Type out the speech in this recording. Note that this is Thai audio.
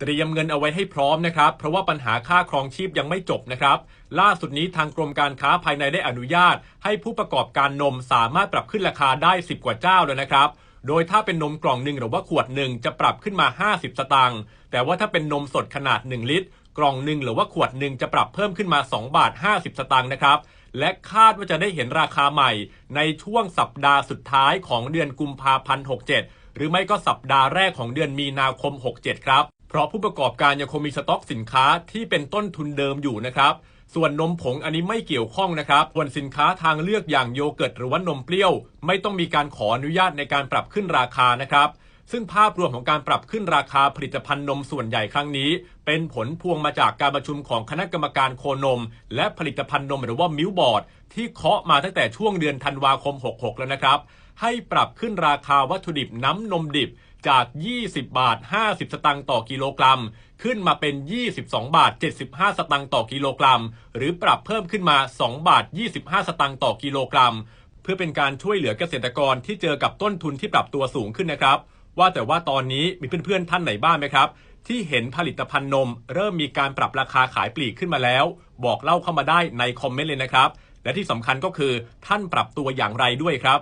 เตรียมเงินเอาไว้ให้พร้อมนะครับ เพราะว่าปัญหาค่าครองชีพยังไม่จบนะครับ ล่าสุดนี้ทางกรมการค้าภายในได้อนุญาต ให้ผู้ประกอบการนมสามารถปรับขึ้นราคาได้ 10 กว่าเจ้าแล้วนะครับ โดยถ้าเป็นนมกล่องหนึ่งหรือว่าขวดหนึ่งจะปรับขึ้นมา 50 สตางค์แต่ว่าถ้าเป็นนมสดขนาด 1 ลิตร กล่องหนึ่งหรือว่าขวดหนึ่งจะปรับเพิ่มขึ้นมา 2 บาท 50 สตางค์นะครับและคาดว่าจะได้เห็นราคาใหม่ ในช่วงสัปดาห์สุดท้ายของเดือนกุมภาพันธ์67 หรือไม่ก็สัปดาห์แรกของเดือนมีนาคม 67 ครับ เพราะผู้ประกอบการยังคงมีสต็อกสินค้าที่เป็นต้นทุนเดิมอยู่นะครับ ส่วนนมผงอันนี้ไม่เกี่ยวข้องนะครับ ส่วนสินค้าทางเลือกอย่างโยเกิร์ตหรือว่านมเปรี้ยว ไม่ต้องมีการขออนุญาตในการปรับขึ้นราคานะครับซึ่งภาพรวมของการปรับขึ้นราคาผลิตภัณฑ์นมส่วนใหญ่ครั้งนี้ เป็นผลพวงมาจากการประชุมของคณะกรรมการโคนม และผลิตภัณฑ์นมหรือว่ามิลบอร์ด ที่เคาะมาตั้งแต่ช่วงเดือนธันวาคม 66 แล้วนะครับ ให้ปรับขึ้นราคาวัตถุดิบน้ำนมดิบ จาก 20 บาท 50 สตางค์ต่อกิโลกรัม ขึ้นมาเป็น 22 บาท 75 สตางค์ต่อกิโลกรัม หรือปรับเพิ่มขึ้นมา 2 บาท 25 สตางค์ต่อกิโลกรัม เพื่อเป็นการช่วยเหลือเกษตรกรที่เจอกับต้นทุนที่ปรับตัวสูงขึ้นนะครับ ว่าแต่ว่าตอนนี้มีเพื่อนๆท่านไหนบ้างไหมครับ ที่เห็นผลิตภัณฑ์นม เริ่มมีการปรับราคาขายปลีกขึ้นมาแล้ว บอกเล่าเข้ามาได้ในคอมเมนต์เลยนะครับและที่สำคัญก็คือท่านปรับตัวอย่างไรด้วยครับ